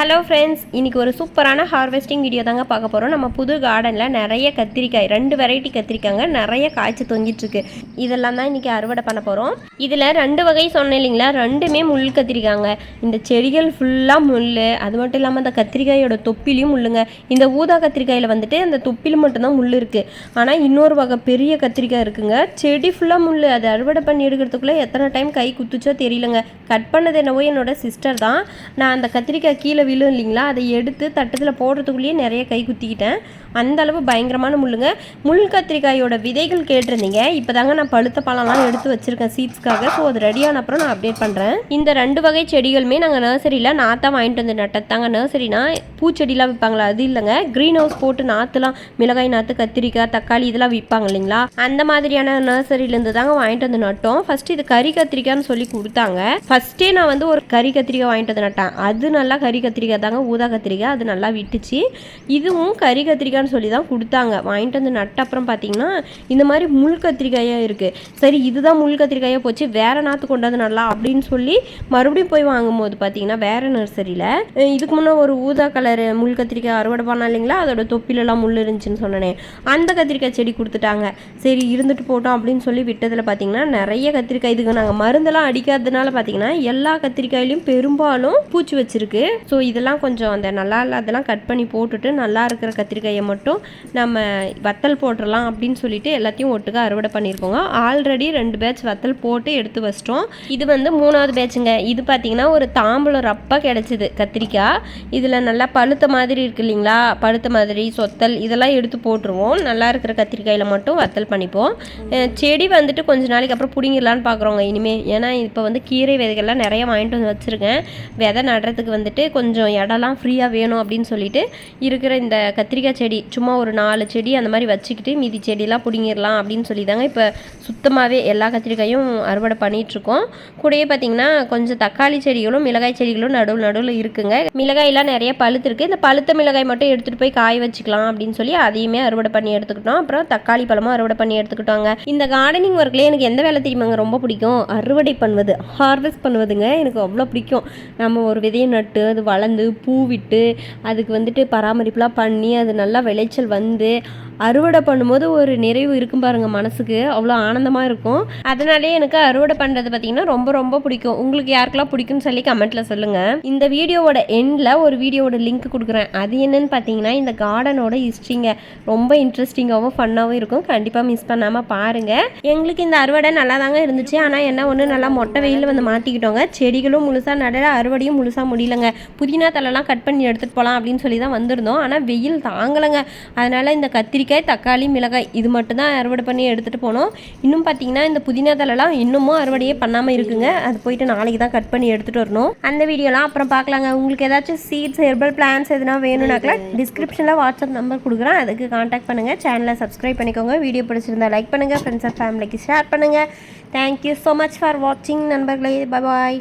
Hello friends இன்னைக்கு ஒரு சூப்பரான ஹார்வெஸ்டிங் வீடியோ தாங்க பார்க்க போகிறோம் நம்ம புது கார்டனில் நிறைய கத்திரிக்காய் ரெண்டு வெரைட்டி கத்திரிக்காங்க நிறைய காய்ச்சி தொங்கிட்டுருக்கு. இதெல்லாம் தான் இன்றைக்கி அறுவடை பண்ண போகிறோம் இதில் ரெண்டு வகை சொன்னேன் இல்லைங்களா? ரெண்டுமே முள் கத்திரிக்காங்க. இந்த செடிகள் ஃபுல்லாக முள் அது மட்டும் இல்லாமல் அந்த கத்திரிக்காயோட தொப்பிலையும் முள்ளுங்க. இந்த ஊதா கத்திரிக்காயில் வந்துட்டு அந்த தொப்பில் மட்டும்தான் முள் இருக்குது ஆனால் இன்னொரு வகை பெரிய கத்திரிக்காய் இருக்குங்க. செடி ஃபுல்லாக முள் அது அறுவடை பண்ணி எடுக்கிறதுக்குள்ளே எத்தனை டைம் கை குத்துச்சோ தெரியலங்க. கட் பண்ணது என்னவோ என்னோட சிஸ்டர் தான். நான் அந்த கத்திரிக்காய் கீழே விழும் இல்லைங்களா? அதை எடுத்து தட்டத்தில் போடுறதுக்குள்ளேயே நிறைய கை குத்திக்கிட்டேன். அந்த அளவு பயங்கரமான முள்ளுங்க. முள் கத்திரிக்காயோட விதைகள் கேட்டிருந்தீங்க. இப்போ தாங்க நான் பழுத்த பழம்லாம் எடுத்து வச்சுருக்கேன் சீட்ஸ்க்காக ஸோ அது ரெடியான அப்புறம் நான் அப்டேட் பண்ணுறேன் இந்த ரெண்டு வகை செடிகளுமே நாங்கள் நர்சரியில் நாற்றாக வாங்கிட்டு வந்து நட்டத்தாங்க நர்சரினா பூச்செடிலாம் விற்பாங்களா அது இல்லைங்க. க்ரீன் ஹவுஸ் போட்டு நாற்றுலாம் மிளகாய் நாற்று கத்திரிக்காய் தக்காளி இதெல்லாம் விற்பாங்க இல்லைங்களா? அந்த மாதிரியான நர்சரியிலேருந்து தாங்க வாங்கிட்டு வந்து நட்டோம். ஃபஸ்ட்டு இது கறி கத்திரிக்காய்னு சொல்லி கொடுத்தாங்க. ஃபஸ்ட்டே நான் வந்து ஒரு கறி கத்திரிக்காய் வாங்கிட்டு வந்து நட்டேன். அது நல்லா கறி கத்திரிக்காய் தாங்க ஊதா கத்திரிக்காய். அது நல்லா விட்டுச்சு. இதுவும் கறி கத்திரிக்காய்னு சொல்லி தான் கொடுத்தாங்க. வாங்கிட்டு வந்து நட்ட அப்புறம் பார்த்தீங்கன்னா இந்த மாதிரி முள் கத்திரிக்காயாக இருக்குது சரி இதுதான் முள் கத்திரிக்காயாக போச்சு. வேற நாற்று கொண்டாந்து நல்லா அப்படின்னு சொல்லி மறுபடியும் போய் வாங்கும்போது பார்த்தீங்கன்னா வேற நர்சரியில் இதுக்கு முன்னே ஒரு ஊதா கலர் முள் கத்திரிக்காய் அறுவடை பண்ணா இல்லைங்களா? அதோட தொப்பிலெல்லாம் முள் இருந்துச்சுன்னு சொன்னேன். அந்த கத்திரிக்காய் செடி கொடுத்துட்டாங்க. சரி இருந்துட்டு போட்டோம் அப்படின்னு சொல்லி விட்டதில் பார்த்தீங்கன்னா நிறைய கத்திரிக்காய். இதுக்கு நாங்கள் மருந்தெல்லாம் அடிக்காததுனால பார்த்தீங்கன்னா எல்லா கத்திரிக்காயிலையும் பெரும்பாலும் பூச்சி வச்சிருக்கு. ஸோ இதெல்லாம் கொஞ்சம் அந்த நல்லா இல்லாதெல்லாம் கட் பண்ணி போட்டுட்டு நல்லா இருக்கிற கத்திரிக்காயை மட்டும் நம்ம வத்தல் போட்டுடலாம் அப்படின்னு சொல்லிட்டு எல்லாத்தையும் ஒட்டுக்காக அறுவடை பண்ணியிருக்கோங்க. ஆல்ரெடி ரெண்டு பேட்ச் வத்தல் போட்டு எடுத்து வச்சிட்டோம். இது வந்து மூணாவது பேட்சுங்க இது பார்த்தீங்கன்னா ஒரு தாம்பூலம் ரப்பாக கிடச்சிது கத்திரிக்காய் இதில் நல்லா பழுத்த மாதிரி இருக்கு இல்லைங்களா? பழுத்த மாதிரி சொத்தல் இதெல்லாம் எடுத்து போட்டுருவோம். நல்லா இருக்கிற கத்திரிக்காயில் மட்டும் வத்தல் பண்ணிப்போம். செடி வந்துட்டு கொஞ்ச நாளைக்கு அப்புறம் பிடிங்கிடலான்னு பார்க்குறோங்க இனிமேல் ஏன்னா இப்போ வந்து கீரை விதைகள்லாம் நிறைய வாங்கிட்டு வந்து வச்சுருக்கேன். விதை நடுறதுக்கு வந்துட்டு கொஞ்சம் கொஞ்சம் இடம்லாம் ஃப்ரீயாக வேணும் அப்படின்னு சொல்லிட்டு இருக்கிற இந்த கத்திரிக்காய் செடி சும்மா ஒரு நாலு செடி அந்த மாதிரி வச்சுக்கிட்டு மீதி செடியெல்லாம் பிடிங்கிடலாம் அப்படின்னு சொல்லி தாங்க இப்போ சுத்தமாகவே எல்லா கத்திரிக்காயும் அறுவடை பண்ணிகிட்ருக்கோம் கூடயே பார்த்தீங்கன்னா கொஞ்சம் தக்காளி செடிகளும் மிளகாய் செடிகளும் நடுவில் நடுவில் இருக்குங்க. மிளகாயெல்லாம் நிறைய பழுத்துருக்கு இந்த பழுத்த மிளகாய் மட்டும் எடுத்துகிட்டு போய் காய வச்சுக்கலாம் அப்படின்னு சொல்லி அதையுமே அறுவடை பண்ணி எடுத்துக்கிட்டோம். அப்புறம் தக்காளி பழமும் அறுவடை பண்ணி எடுத்துக்கிட்டோங்க. இந்த கார்டனிங் ஒர்க்லேயே எனக்கு எந்த வேலை தெரியுமாங்க? ரொம்ப பிடிக்கும். அறுவடை பண்ணுவது ஹார்வெஸ்ட் பண்ணுவதுங்க எனக்கு அவ்வளோ பிடிக்கும். நம்ம ஒரு விதையை நட்டு அது வள பூ விட்டு அதுக்கு வந்துட்டு பராமரிப்புலாம் பண்ணி அது நல்லா விளைச்சல் வந்து அறுவடை பண்ணும்போது ஒரு நிறைவு இருக்கும் பாருங்க மனசுக்கு. அவ்வளோ ஆனந்தமாக இருக்கும். அதனாலே எனக்கு அறுவடை பண்ணுறது பார்த்தீங்கன்னா ரொம்ப ரொம்ப பிடிக்கும். உங்களுக்கு யாருக்கெல்லாம் பிடிக்கும்னு சொல்லி கமெண்ட்டில் சொல்லுங்கள் இந்த வீடியோவோட எண்டில் ஒரு வீடியோவோட லிங்க் கொடுக்குறேன். அது என்னன்னு பார்த்தீங்கன்னா இந்த கார்டனோட ஹிஸ்ட்ரிங்க ரொம்ப இன்ட்ரெஸ்டிங்காகவும் ஃபன்னாகவும் இருக்கும். கண்டிப்பாக மிஸ் பண்ணாமல் பாருங்கள் எங்களுக்கு இந்த அறுவடை நல்லா தாங்க இருந்துச்சு. ஆனால் என்ன ஒன்று நல்லா மொட்டை வெயிலில் வந்து மாட்டிக்கிட்டோங்க. செடிகளும் முழுசாக நடல அறுவடையும் முழுசாக முடியலங்க. புதினா தலைலாம் கட் பண்ணி எடுத்துகிட்டு போகலாம் அப்படின்னு சொல்லி தான் வந்திருந்தோம். ஆனால் வெயில் தாங்கலைங்க. அதனால் இந்த கத்திரிக்காய் தக்காளி மிளகாய் இது மட்டும் தான் அறுவடை பண்ணி எடுத்துகிட்டு போனோம். இன்னும் பார்த்தீங்கன்னா இந்த புதினா தலைலாம் இன்னமும் அறுவடையே பண்ணாமல் இருக்குங்க. அது போயிட்டு நாளைக்கு தான் கட் பண்ணி எடுத்துகிட்டு வரணும். அந்த வீடியோலாம் அப்புறம் பார்க்கலாங்க உங்களுக்கு ஏதாச்சும் சீட்ஸ் ஹெர்பல் பிளான்ஸ் எதுனா வேணும்னாக்கல டிஸ்கிரிப்ஷனில் வாட்ஸ்அப் நம்பர் கொடுக்குறேன். அதுக்கு காண்டாக்ட் பண்ணுங்கள் சேனலை சப்ஸ்கிரைப் பண்ணிக்கோங்க. வீடியோ பிடிச்சிருந்தா லைக் பண்ணுங்கள் ஃப்ரெண்ட்ஸ் அண்ட் ஃபேமிலிக்கு ஷேர் பண்ணுங்கள் thank you so much for வாட்சிங் நண்பர்களே. பாய்